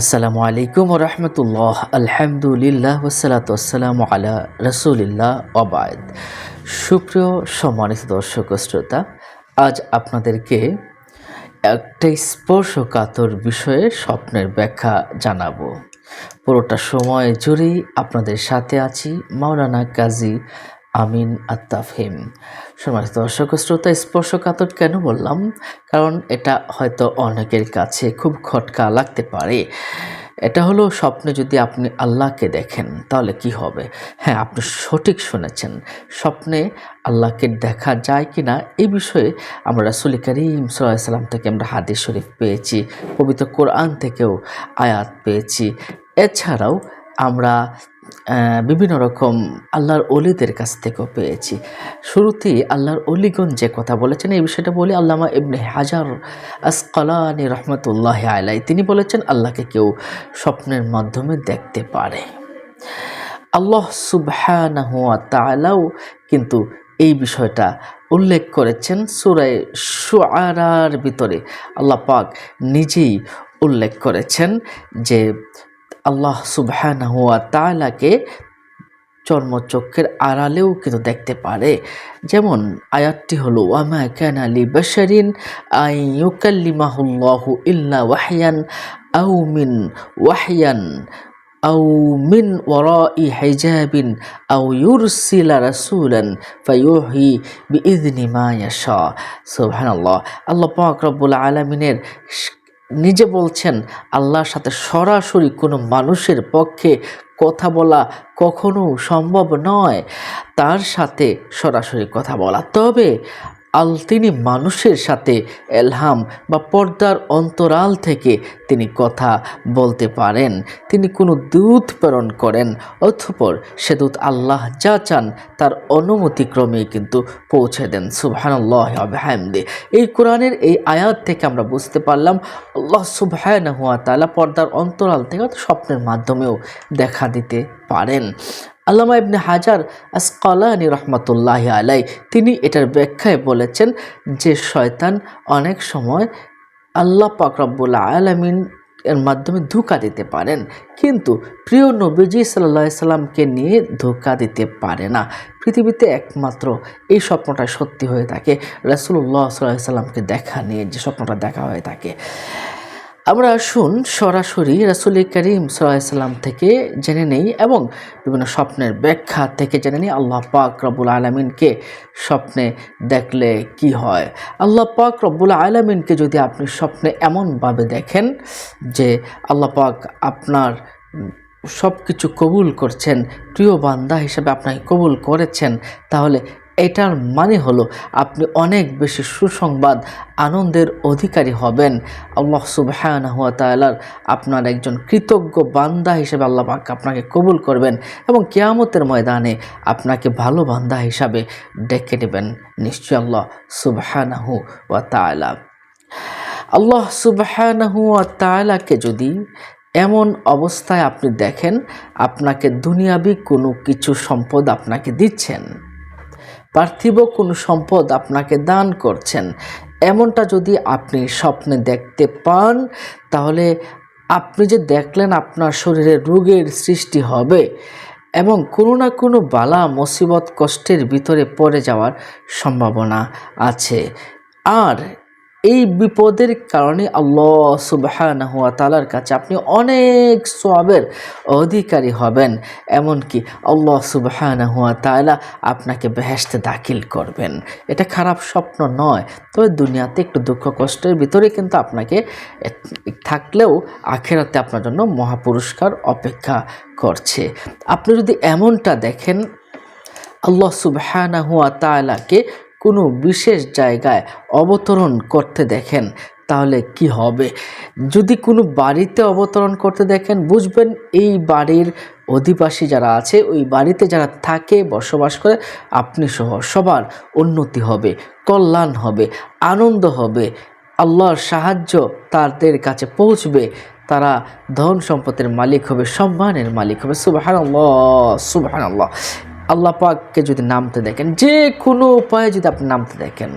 আসসালামু আলাইকুম রহমতুল্লাহ। আলহামদুলিল্লাহ ওসালাত আসসালামু আলা রসুলিল্লাহ অবায়দ সুপ্রিয় সম্মানিত দর্শক শ্রোতা, আজ আপনাদেরকে একটা স্পর্শকাতর বিষয়ে স্বপ্নের ব্যাখ্যা জানাব। পুরোটা সময় জুড়েই আপনাদের সাথে আছি মাওলানা কাজী আমিন আত্তাফহিম। সম্মানিত দর্শক শ্রোতা, স্পর্শকাতর কেন বললাম? কারণ এটা হয়তো অনেকের কাছে খুব খটকা লাগতে পারে। এটা হলো স্বপ্নে যদি আপনি আল্লাহকে দেখেন, তাহলে কি হবে? হ্যাঁ আপনি সঠিক শুনেছেন। স্বপ্নে আল্লাহকে দেখা যায় কি না এই বিষয়ে আমরা রাসুল করিম সাল্লাম থেকে আমরা হাদিস শরীফ পেয়েছি, পবিত্র কোরআন থেকেও আয়াত পেয়েছি। এছাড়াও আমরা বিভিন্ন রকম আল্লাহর অলিদের কাছ থেকেও পেয়েছি। শুরুতেই আল্লাহর অলিগণ যে কথা বলেছেন, এই বিষয়টা বলি আল্লামা ইবনে হাজার আসকালানি রহমতুল্লাহ আলাই তিনি বলেছেন, আল্লাহকে কেউ স্বপ্নের মাধ্যমে দেখতে পারে। আল্লাহ সুবহানাহু ওয়া তাআলাও কিন্তু এই বিষয়টা উল্লেখ করেছেন সূরায়ে শুআরার ভিতরে। আল্লাহ পাক নিজেই উল্লেখ করেছেন যে আল্লাহ সুবহানাহু ওয়া তাআলাকে চর্মচক্ষের আড়ালেও কিন্তু দেখতে পারে। যেমন আয়াতটি হলো, ওয়ামা কান আলী বাশারিন আই ইউকাল্লিমাহুল্লাহু ইল্লা ওয়াহয়ান আউ মিন ওয়াহয়ান আউ মিন ওয়ারাই হিজাবিন আউ ইউরসিলা রাসূলান ফায়ুহি বিইذনি মা ইয়াশা। সুবহানাল্লাহ। আল্লাহ পাক রব্বুল আলামিনের নিজে বলছেন, আল্লাহর সাথে সরাসরি কোনো মানুষের পক্ষে কথা বলা কখনো সম্ভব নয়। তার সাথে সরাসরি কথা বলা। তবে আল তিনি মানুষের সাথে এলহাম বা পর্দার অন্তরাল থেকে তিনি কথা বলতে পারেন। তিনি কোনো দূত প্রেরণ করেন, অথপর সে দূত আল্লাহ যা চান তার অনুমতিক্রমে কিন্তু পৌঁছে দেন। সুবহানাল্লাহ হামদে এই কোরআনের এই আয়াত থেকে আমরা বুঝতে পারলাম, আল্লাহ সুবহানাহু হুয়া তাআলা পর্দার অন্তরাল থেকে স্বপ্নের মাধ্যমেও দেখা দিতে পারেন। আল্লামা ইবনে হাজার আসকালানি রহমতুল্লাহ আলাই তিনি এটার ব্যাখ্যায় বলেছেন যে শয়তান অনেক সময় আল্লাহ পাক রব্বুল আলমিন এর মাধ্যমে ধোকা দিতে পারেন, কিন্তু প্রিয় নবীজি সাল্লাহ সাল্লামকে নিয়ে ধোকা দিতে পারে না। পৃথিবীতে একমাত্র এই স্বপ্নটা সত্যি হয়ে থাকে রাসুল্লাহ সাল্লাহ সাল্লামকে দেখা নিয়ে যে স্বপ্নটা দেখা হয়ে থাকে। আমরা আসুন সরাসরি রাসুল করিম সাল্লাম থেকে জেনে নেই এবং বিভিন্ন স্বপ্নের ব্যাখ্যা থেকে জেনে নিই। আল্লাহ পাক রব্বুল আলমিনকে স্বপ্নে দেখলে কি হয়? আল্লাহ পাক রব্বুল আলমিনকে যদি আপনি স্বপ্নে এমনভাবে দেখেন যে আল্লাহ পাক আপনার সব কিছু কবুল করছেন, প্রিয় বান্দা হিসেবে আপনাকে কবুল করেছেন, তাহলে এটার মানে হলো আপনি অনেক বেশি সুসংবাদ, আনন্দের অধিকারী হবেন। আল্লাহ সুবাহান হুয়া তালার আপনার একজন কৃতজ্ঞ বান্দা হিসেবে আল্লাহ পাক আপনাকে কবুল করবেন এবং কেয়ামতের ময়দানে আপনাকে ভালো বান্দা হিসাবে ডেকে নেবেন। নিশ্চয় আল্লাহ সুবাহানাহু ওয়া তালা আল্লাহ সুবাহানাহু ওয়া তালাকে যদি এমন অবস্থায় আপনি দেখেন, আপনাকে দুনিয়াবি কোনো কিছু সম্পদ আপনাকে দিচ্ছেন। পার্থিব কোনো সম্পদ আপনাকে দান করছেন। এমনটা যদি আপনি স্বপ্নে দেখতে পান, তাহলে আপনি যে দেখলেন আপনার শরীরে রোগের সৃষ্টি হবে এবং কোনো না কোনো বালা, মুসিবত, কষ্টের ভিতরে পড়ে যাওয়ার সম্ভাবনা আছে। আর এই বিপদের কারণে আল্লাহ সুবাহান হুয়া তালার কাছে আপনি অনেক সবের অধিকারী হবেন। এমনকি আল্লাহ সুবাহান হুয়া তালা আপনাকে বেহেস্তে দাখিল করবেন। এটা খারাপ স্বপ্ন নয়, তবে দুনিয়াতে একটু দুঃখ কষ্টের ভিতরে কিন্তু আপনাকে থাকলেও আখেরাতে আপনার জন্য মহাপুরস্কার অপেক্ষা করছে। আপনি যদি এমনটা দেখেন, আল্লাহ হুয়া তালাকে কোনো বিশেষ জায়গায় অবতরণ করতে দেখেন, তাহলে কি হবে? যদি কোনো বাড়িতে অবতরণ করতে দেখেন, বুঝবেন এই বাড়ির অধিবাসী যারা আছে, ওই বাড়িতে যারা থাকে, বসবাস করে, আপনি সহ সবার উন্নতি হবে, কল্যাণ হবে, আনন্দ হবে, আল্লাহর সাহায্য তাদের কাছে পৌঁছবে, তারা ধন সম্পদের মালিক হবে, সম্মানের মালিক হবে সুবাহান আল্লাহ আল্লাহ পাককে যদি নামতে দেখেন, যে কোনো উপায়ে যদি আপনি নামতে দেখেন,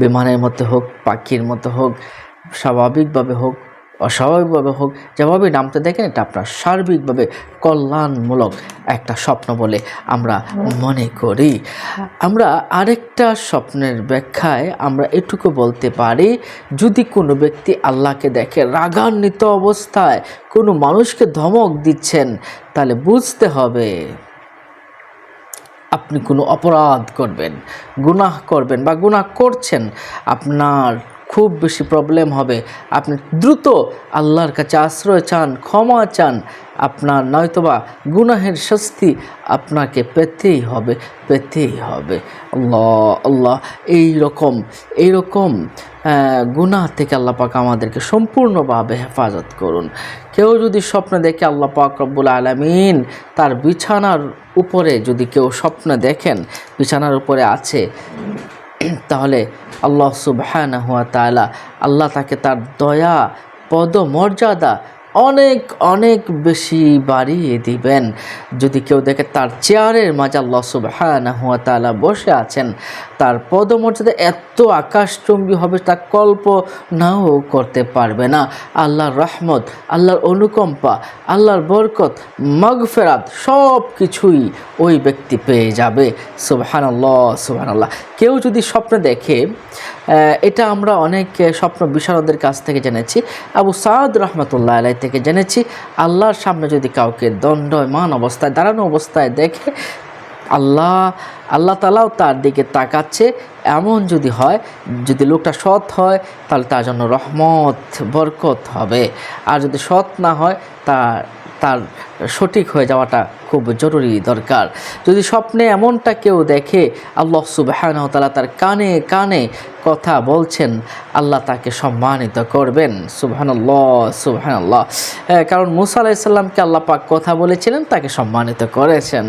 বিমানের মতো হোক, পাখির মতো হোক, স্বাভাবিকভাবে হোক, অস্বাভাবিকভাবে হোক, যেভাবে নামতে দেখেন, এটা আপনার সার্বিকভাবে কল্যাণমূলক একটা স্বপ্ন বলে আমরা মনে করি। আমরা আরেকটা স্বপ্নের ব্যাখ্যায় আমরা এটুকু বলতে পারি, যদি কোনো ব্যক্তি আল্লাহকে দেখে রাগান্বিত অবস্থায় কোনো মানুষকে ধমক দিচ্ছেন, তাহলে বুঝতে হবে আপনি কোনো অপরাধ করবেন, গুনাহ করবেন বা গুনাহ করছেন, আপনার খুব বেশি প্রবলেম হবে। আপনি দ্রুত আল্লাহর কাছে আশ্রয় চান, ক্ষমা চান, আপনার নয়তোবা গুনাহের শাস্তি আপনাকে পেতেই হবে পেতেই হবে। আল্লাহ আল্লাহ এই রকম এই রকম গুনাহ থেকে আল্লাহ পাক আমাদেরকে সম্পূর্ণভাবে হেফাজত করুন। কেউ যদি স্বপ্নে দেখে আল্লাহ পাক রব্বুল আলমিন তার বিছানার উপরে যদি কেউ স্বপ্ন দেখেন, বিছানার উপরে আছে, তাহলে আল্লাহ সুবাহ আল্লাহ তাকে তার দয়া, পদমর্যাদা অনেক অনেক বেশি বাড়িয়ে দিবেন। যদি কেউ দেখে তার চেয়ারের মাঝে আল্লাহ সুবহান হুয়া তালা বসে আছেন, তার পদমর্যাদা এত আকাশচুম্বী হবে তা কল্পনাও করতে পারবে না। আল্লাহর রহমত, আল্লাহর অনুকম্পা, আল্লাহর বরকত, মগফেরাত সব কিছুই ওই ব্যক্তি পেয়ে যাবে। সুবহান আল্লাহ সুবহান আল্লাহ কেউ যদি স্বপ্নে দেখে এটা আমরা অনেক স্বপ্ন বিশারদের কাছ থেকে জেনেছি। আবু সাদ রহমতুল্লাহ আলাই থেকে জেনেছি। আল্লাহর সামনে যদি কাউকে দণ্ডমান অবস্থায়, দাঁড়ানো অবস্থায় দেখে, আল্লাহ আল্লাহ তালাও তার দিকে তাকাচ্ছে। এমন যদি হয়, যদি লোকটা সৎ হয়, তাহলে তার জন্য রহমত, বরকত হবে। আর যদি সৎ না হয় তার তার সঠিক হয়ে যাওয়াটা খুব জরুরি দরকার। যদি স্বপ্নে এমনটা কেউ দেখে, আল্লাহ সুবাহানতালা তার কানে কানে কথা বলছেন, আল্লাহ তাকে সম্মানিত করবেন। সুবাহান্লাহ সুবাহান্লাহ কারণ মুসা আলাইসাল্লামকে আল্লাহ পাক কথা বলেছিলেন, তাকে সম্মানিত করেছেন।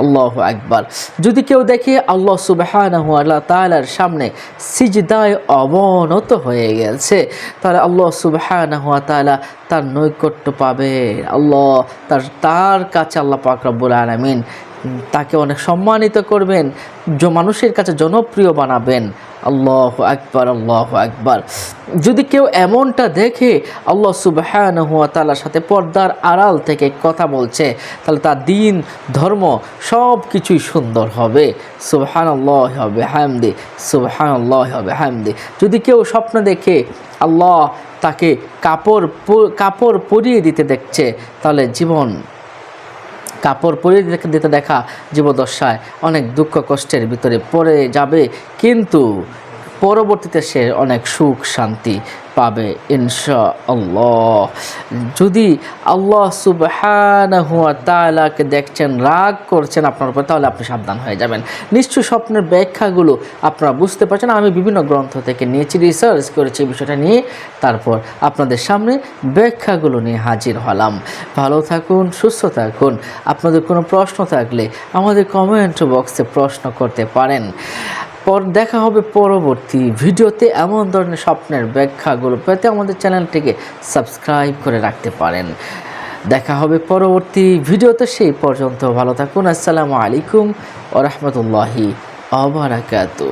আল্লাহ একবার যদি কেউ দেখে, আল্লাহ সুবাহান আল্লাহ তালার সামনে সিজদায় অবনত হয়ে গেছে, তাহলে আল্লাহ সুবাহান তালা তার নৈকট্য পাবে আল্লাহ তার তার কাছে আল্লাহ পাক রব্বুল আলমিন তাকে অনেক সম্মানিত করবেন মানুষের কাছে জনপ্রিয় বানাবেন। আল্লাহ আকবার আল্লাহ আকবার। যদি কেউ এমনটা দেখে, আল্লাহ সুবাহান হুয়া তালার সাথে পর্দার আড়াল থেকে কথা বলছে, তাহলে তার দিন, ধর্ম সব কিছুই সুন্দর হবে। সুবহান আল্লাহ হবে হামদি সুবহান আল্লাহ হবে হামদি যদি কেউ স্বপ্ন দেখে আল্লাহ তাকে কাপড় কাপড় পরিয়ে দিতে দেখছে। তাহলে জীবন, কাপড় পরিয়ে দিতে দেখা জীবদশায় অনেক দুঃখ কষ্টের ভিতরে পড়ে যাবে। কিন্তু পরবর্তীতে সে অনেক সুখ, শান্তি পাবে ইনশা আল্লাহ যদি আল্লাহ সুবহানাহুয়া তালাকে দেখছেন, রাগ করছেন আপনার উপর, তাহলে আপনি সাবধান হয়ে যাবেন। নিশ্চয় স্বপ্নের ব্যাখ্যাগুলো আপনারা বুঝতে পারছেন। আমি বিভিন্ন গ্রন্থ থেকে নিয়েছি রিসার্চ করেছি এই বিষয়টা নিয়ে। তারপর আপনাদের সামনে ব্যাখ্যাগুলো নিয়ে হাজির হলাম। ভালো থাকুন, সুস্থ থাকুন। আপনাদের কোনো প্রশ্ন থাকলে আমাদের কমেন্ট বক্সে প্রশ্ন করতে পারেন। পর দেখা হবে পরবর্তী ভিডিওতে এমন ধরনের স্বপ্নের ব্যাখ্যাগুলো পেতে আমাদের চ্যানেলটিকে সাবস্ক্রাইব করে রাখতে পারেন। দেখা হবে পরবর্তী ভিডিওতে, সেই পর্যন্ত ভালো থাকুন। আসসালামু আলাইকুম ও রহমতুল্লাহি আবরাকাতু